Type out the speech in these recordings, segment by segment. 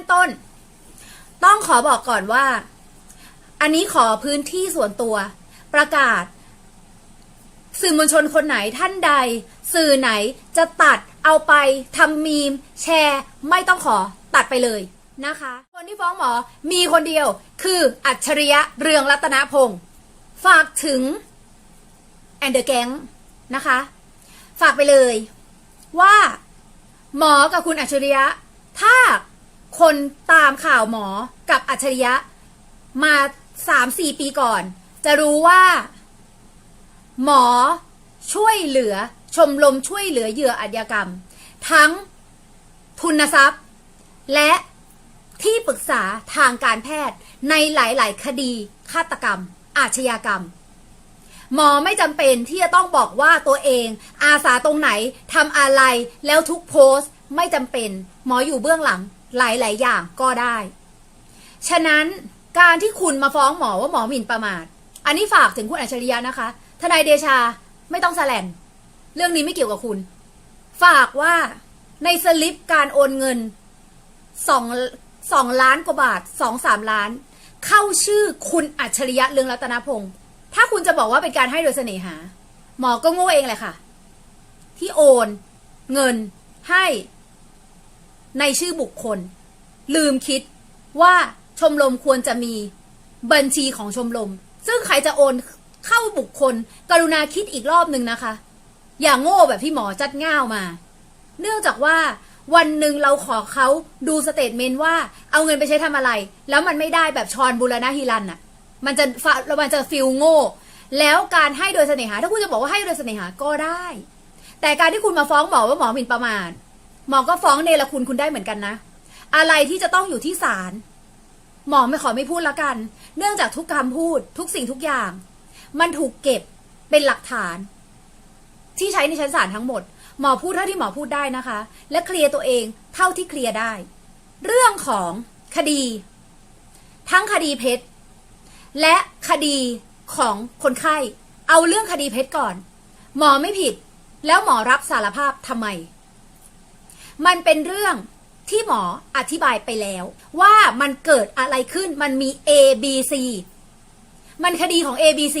นต้น ต้องขอบอกก่อนว่า อันนี้ขอพื้นที่ส่วนตัว ประกาศ สื่อมวลชนคนไหนท่านใด สื่อไหนจะตัดเอาไปทำมีม แชร์ ไม่ต้องขอตัดไปเลยนะคะ คนที่ฟ้องหมอมีคนเดียว คืออัจฉริยะเรืองรัตนพงศ์ฝากถึงแอนเดอร์แกงนะคะ ฝากไปเลย ว่า หมอกับคุณอัจฉริยะ ถ้า คนตามข่าวหมอกับอัจฉริยะ มาสามสี่ปีก่อน จะรู้ว่า หมอช่วยเหลือชมรมช่วยเหลือเหยื่ออาชญากรรม ทั้งทุนทรัพย์ และที่ปรึกษาทางการแพทย์ในหลาย ๆ คดีฆาตกรรม อาชญากรรม หมอไม่จำเป็นที่จะต้องบอกว่าตัวเอง อาสาตรงไหนทำอะไรแล้วทุกโพสต์ไม่จำเป็น หมออยู่เบื้องหลัง หลาย ๆ อย่างก็ได้ ฉะนั้นการที่คุณมาฟ้องหมอว่าหมอหมิ่นประมาท อันนี้ฝากถึงคุณอัจฉริยะนะคะ ทนายเดชาไม่ต้องแสลนเรื่องนี้ไม่เกี่ยวกับคุณ ฝากว่าในสลิปการโอนเงินสองสองล้านกว่าบาทสองสามล้าน เข้าชื่อคุณอัจฉริยะเรืองรัตนพงศ์ถ้าคุณจะบอกว่าเป็นการให้โดยเสน่หา หมอก็โง่เองแหละค่ะ ที่โอน เงินให้ ในชื่อบุคคล ลืมคิดว่าชมรมควรจะมีบัญชีของชมรม ซึ่งใครจะโอนเข้าบุคคล กรุณาคิดอีกรอบหนึ่งนะคะ อย่างโง่แบบที่หมอจัดง่าวมา เนื่องจากว่าวันหนึ่งเราขอเขาดูสเตทเมนต์ว่าเอาเงินไปใช้ทำอะไร แล้วมันไม่ได้แบบชอนบุรณะฮิรันน่ะมันจะฟะมันจะฟิลโง่ แล้วการให้โดยเสน่หา ถ้าคุณจะบอกว่าให้โดยเสน่หาก็ได้ แต่การที่คุณมาฟ้องหมอว่าหมอหมิ่นประมาท หมอก็ฟ้องเนรคุณคุณได้เหมือนกันนะ อะไรที่จะต้องอยู่ที่ศาลหมอไม่ขอไม่พูดละกัน เนื่องจากทุกคำพูดทุกสิ่งทุกอย่าง มันถูกเก็บเป็นหลักฐาน ที่ใช้ในชั้นศาลทั้งหมด หมอพูดเท่าที่หมอพูดได้นะคะ และเคลียร์ตัวเองเท่าที่เคลียร์ได้ เรื่องของคดี ทั้งคดีเพชรและคดีของคนไข้ เอาเรื่องคดีเพชรก่อน หมอไม่ผิด แล้วหมอรับสารภาพทำไม มันเป็นเรื่องที่หมออธิบายไปแล้ว ว่ามันเกิดอะไรขึ้นมันมี A B C มันคดีของ A B C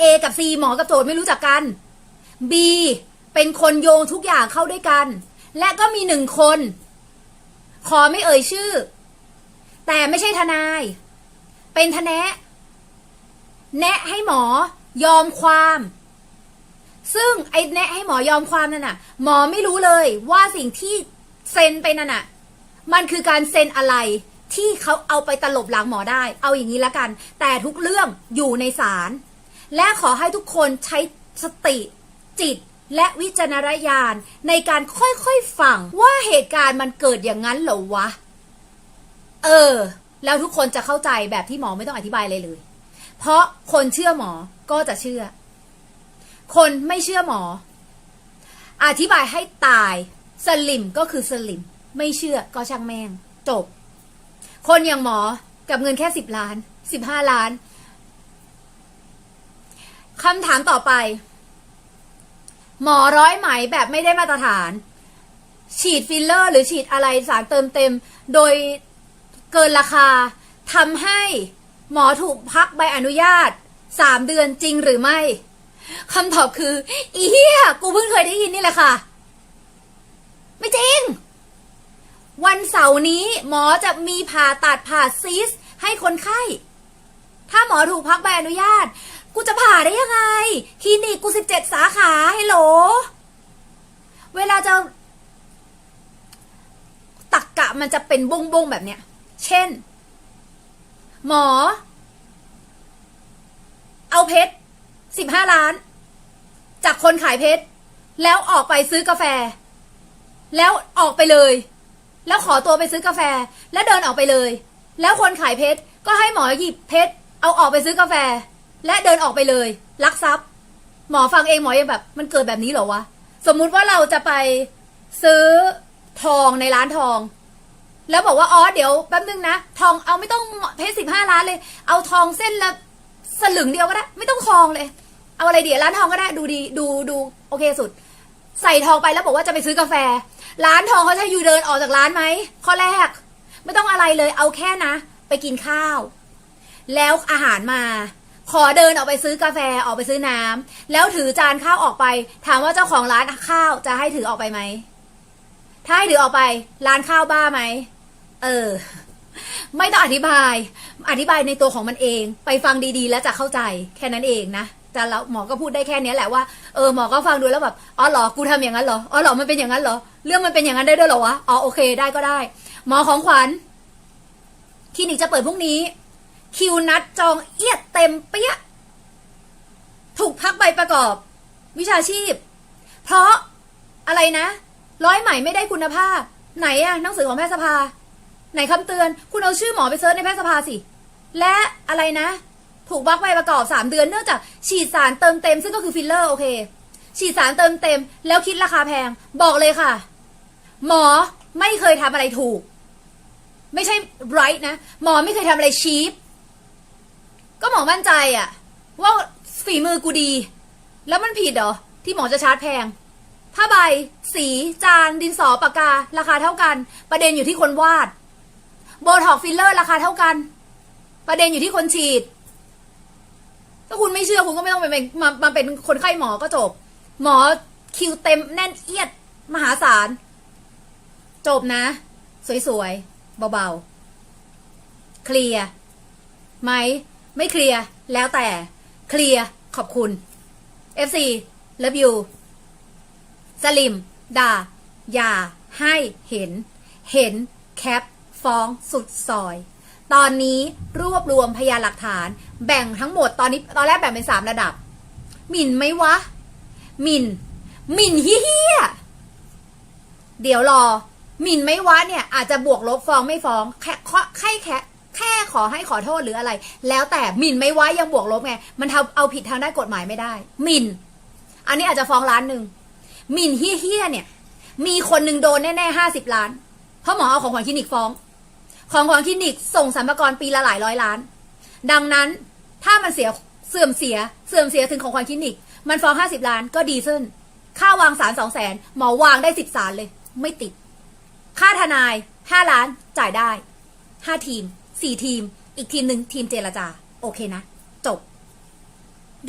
A กับ C หมอกับโจทย์ไม่รู้จักกัน B เป็นคนโยงทุกอย่างเข้าด้วยกัน และก็มีหนึ่งคน ขอไม่เอ่ยชื่อ แต่ไม่ใช่ทนาย เป็นทนะ แนะให้หมอยอมความ ซึ่งไอ้แนะให้หมอยอมความนั่นน่ะ หมอไม่รู้เลยว่าสิ่งที่เซ็นไปนั่นน่ะ มันคือการเซ็นอะไรที่เขาเอาไปตลบหลังหมอได้ เอาอย่างนี้ละกัน แต่ทุกเรื่องอยู่ในศาลและขอให้ทุกคนใช้สติจิตและวิจารณญาณในการค่อยๆฟังว่าเหตุการณ์มันเกิดอย่างนั้นเหรอวะ เออ แล้วทุกคนจะเข้าใจแบบที่หมอไม่ต้องอธิบายเลยเลย เพราะคนเชื่อหมอก็จะเชื่อ คนไม่เชื่อหมอ อธิบายให้ตาย สลิมก็คือสลิม ไม่เชื่อก็ช่างแม่ง จบ คนอย่างหมอกับเงินแค่สิบล้านสิบห้าล้านคำถามต่อไป หมอร้อยไหมแบบไม่ได้มาตรฐาน ฉีดฟิลเลอร์ หรือฉีดอะไรสารเติมเต็ม โดยเกินราคาทำให้หมอถูกพักใบอนุญาตสามเดือนจริงหรือไม่ คำตอบคืออีเหี้ยกูเพิ่งเคยได้ยินนี่แหละค่ะ ไม่จริง วันเสาร์นี้หมอจะมีผ่าตัดผ่าซีสให้คนไข้ ถ้าหมอถูกพักใบอนุญาต กูจะผ่าได้ยังไง คลินิกกูสิบเจ็ดสาขาฮัลโหล เวลาจะตักกะมันจะเป็นบงบงแบบเนี้ย เช่น หมอ เอาเพชร สิบห้าล้าน จากคนขายเพชร แล้วออกไปซื้อกาแฟ แล้วออกไปเลย แล้วขอตัวไปซื้อกาแฟ แล้วเดินออกไปเลย แล้วคนขายเพชรก็ให้หมอหยิบเพชร เอาออกไปซื้อกาแฟ และเดินออกไปเลยลักทรัพย์ หมอฟังเองหมอยังแบบ มันเกิดแบบนี้เหรอวะ สมมุติว่าเราจะไปซื้อทองในร้านทอง แล้วบอกว่าอ๋อเดี๋ยวแป๊บนึงนะ ทองเอาไม่ต้องเพชรสิบห้าล้านเลย เอาทองเส้นละสลึงเดียวก็ได้ ไม่ต้องทองเลย เอาอะไรเดี๋ยวร้านทองก็ได้ดูดีดูดูโอเคสุด ใส่ทองไปแล้วบอกว่าจะไปซื้อกาแฟ ร้านทองเขาจะให้ยูเดินออกจากร้านไหมข้อแรก ไม่ต้องอะไรเลยเอาแค่นะ ไปกินข้าว แล้วอาหารมา ขอเดินออกไปซื้อกาแฟออกไปซื้อน้ำแล้วถือจานข้าวออกไป ถามว่าเจ้าของร้านข้าวจะให้ถือออกไปไหมถ้าให้ถือออกไป ร้านข้าวบ้าไหมเออ ไม่ต้องอธิบาย อธิบายในตัวของมันเอง ไปฟังดีๆ แล้วจะเข้าใจแค่นั้นเองนะ แต่แล้วหมอก็พูดได้แค่เนี้ยแหละว่าเออหมอก็ฟังดูแล้วแบบอ๋อเหรอกูทำอย่างนั้นเหรออ๋อเหรอมันเป็นอย่างนั้นเหรอเรื่องมันเป็นอย่างนั้นได้ด้วยเหรอวะอ๋อโอเคได้ก็ได้ หมอของขวัญคลินิกจะเปิดพรุ่งนี้ คิวนัดจองเอียดเต็มเปี้ยถูกพักใบประกอบ วิชาชีพ เพราะอะไรนะ ร้อยใหม่ไม่ได้คุณภาพ ไหนอะหนังสือของแพทยสภา ไหนคำเตือน คุณเอาชื่อหมอไปเซิร์ชในแพทยสภาสิ และอะไรนะ ถูกบักใบประกอบสามเดือนเนื่องจากฉีดสารเติมเต็ม ซึ่งก็คือฟิลเลอร์โอเค ฉีดสารเติมเต็ม แล้วคิดราคาแพง บอกเลยค่ะ หมอไม่เคยทำอะไรถูก ไม่ใช่ right นะ หมอไม่เคยทำอะไรชีพก็หมอมั่นใจอะว่าฝีมือกูดี แล้วมันผิดเหรอ ที่หมอจะชาร์จแพงผ้าใบ สี จาน ดินสอปากกา ราคาเท่ากัน ประเด็นอยู่ที่คนวาด โบท็อกฟิลเลอร์ ราคาเท่ากัน ประเด็นอยู่ที่คนฉีด ถ้าคุณไม่เชื่อคุณก็ไม่ต้องไปเป็นมามาเป็นคนไข้หมอก็จบ หมอคิวเต็มแน่นเอียดมหาศาล จบนะ สวยๆ เบาๆ เคลียร์ไหม ไม่เคลียร์แล้วแต่ เคลียร์ขอบคุณ FC love you สลิม ด่า อย่าให้เห็น เห็นแคป ฟ้องสุดซอย ตอนนี้รวบรวมพยานหลักฐาน แบ่งทั้งหมดตอนนี้ตอนแรกแบ่งเป็นสามระดับ หมิ่นไหมวะ หมิ่น หมิ่นเฮี้ยเดี๋ยวรอ หมิ่นไหมวะเนี่ย อาจจะบวกลบฟ้องไม่ฟ้องแค่แค่แค่แค่แค่ขอให้ขอโทษหรืออะไร แล้วแต่หมิ่นไหมวะยังบวกลบไง มันทำเอาผิดทางด้านกฎหมายไม่ได้ หมิ่น อันนี้อาจจะฟ้องล้านหนึ่งหมิ่นเฮี้ยเนี่ย มีคนหนึ่งโดนแน่ๆห้าสิบล้าน เพราะหมอเอาของขวัญคลินิกฟ้อง ของขวัญคลินิกส่งสรรพากรปีละหลายร้อยล้าน ดังนั้นถ้ามันเสียเสื่อมเสียเสื่อมเสียถึงของขวัญคลินิก มันฟ้องห้าสิบล้านก็ดีขึ้น ค่าวางสารสองแสนหมอวางได้สิบสารเลย ไม่ติด ค่าทนายห้าล้านจ่ายได้ห้าทีมสี่ทีม อีกทีมหนึ่งทีมเจรจา โอเคนะ จบ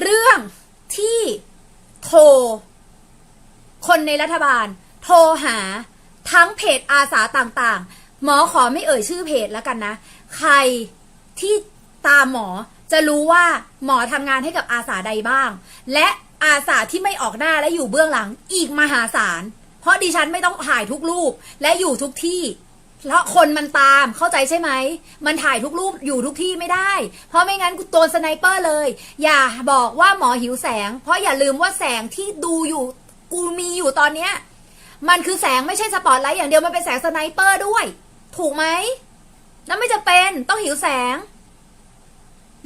เรื่องที่โทร คนในรัฐบาล โทรหาทั้งเพจอาสาต่างๆ หมอขอไม่เอ่ยชื่อเพจแล้วกันนะ ใครที่ตามหมอจะรู้ว่าหมอทำงานให้กับอาสาใดบ้าง และอาสาที่ไม่ออกหน้าและอยู่เบื้องหลังอีกมหาศาล เพราะดิฉันไม่ต้องถ่ายทุกรูปและอยู่ทุกที่ เพราะคนมันตามเข้าใจใช่ไหม มันถ่ายทุกรูปอยู่ทุกที่ไม่ได้ เพราะไม่งั้นกูโดนสไนเปอร์เลย อย่าบอกว่าหมอหิวแสง เพราะอย่าลืมว่าแสงที่ดูอยู่กูมีอยู่ตอนเนี้ยมันคือแสงไม่ใช่สปอตไลท์อย่างเดียวมันเป็นแสงสไนเปอร์ด้วย ถูกไหมแล้วไม่จะเป็นต้องหิวแสง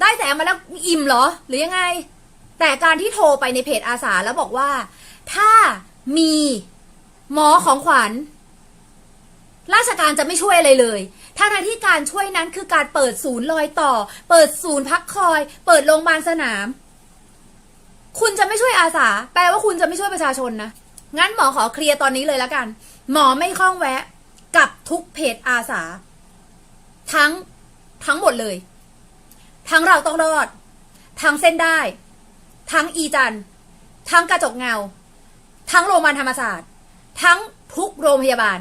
ได้แสงมาแล้วอิ่มเหรอ หรือยังไง แต่การที่โทรไปในเพจอาสาแล้วบอกว่า ถ้ามีหมอของขวัญ ราชการจะไม่ช่วยอะไรเลยทั้งทที่การช่วยนั้นคือการเปิดศูนย์ลอยต่อ เปิดศูนย์พักคอย เปิดโรงพยาบาลสนาม คุณจะไม่ช่วยอาสา แปลว่าคุณจะไม่ช่วยประชาชนนะ งั้นหมอขอเคลียร์ตอนนี้เลยแล้วกัน หมอไม่ข้องแวะ กับทุกเพจอาสา ทั้งทั้งหมดเลย ทั้งเราต้องรอด ทั้งเส้นได้ ทั้งอีจัน ทั้งกระจกเงา ทั้งโรงพยาบาลธรรมศาสตร์ ทั้งทุกโรงพยาบาล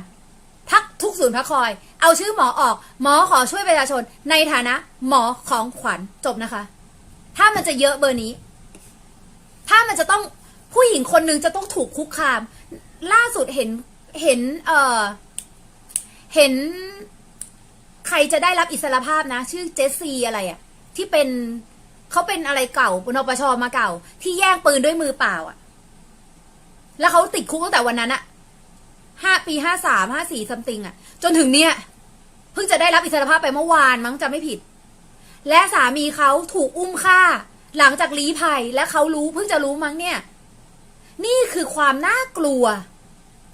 ทักทุกศูนย์พักคอย เอาชื่อหมอออก หมอขอช่วยประชาชน ในฐานะ หมอของขวัญจบนะคะ ถ้ามันจะเยอะเบอร์นี้ ถ้ามันจะต้องผู้หญิงคนหนึ่งจะต้องถูกคุกคาม ล่าสุดเห็นเห็น เออ เห็นใครจะได้รับอิสรภาพนะ ชื่อเจสซีอะไรอะที่เป็นเขาเป็นอะไรเก่าปนปชมาเก่า ที่แย่งปืนด้วยมือเปล่าอะแล้วเขาติดคุกตั้งแต่วันนั้นอะห้าปีห้าสามห้าสี่ซัมติงอะจนถึงเนี่ยเพิ่งจะได้รับอิสรภาพไปเมื่อวานมั้งจะไม่ผิด และสามีเขาถูกอุ้มฆ่า หลังจากลี้ภัยและเขารู้เพิ่งจะรู้มั้งเนี่ย นี่คือความน่ากลัว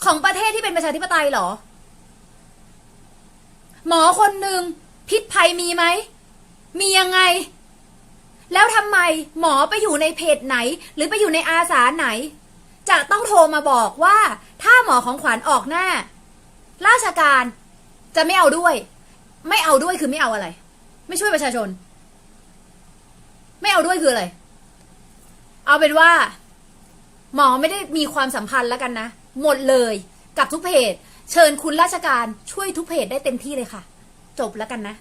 ของประเทศที่เป็นประชาธิปไตยเหรอ หมอคนหนึ่งพิษภัยมีไหม มียังไง แล้วทำไมหมอไปอยู่ในเพจไหน หรือไปอยู่ในอาสาไหน จะต้องโทรมาบอกว่า ถ้าหมอของขวัญออกหน้า ราชการจะไม่เอาด้วย ไม่เอาด้วยคือไม่เอาอะไร ไม่ช่วยประชาชน ไม่เอาด้วยคืออะไร เอาเป็นว่า หมอไม่ได้มีความสัมพันธ์แล้วกันนะ หมดเลยกับทุกเพจ เชิญคุณราชการช่วยทุกเพจได้เต็มที่เลยค่ะ จบแล้วกันนะ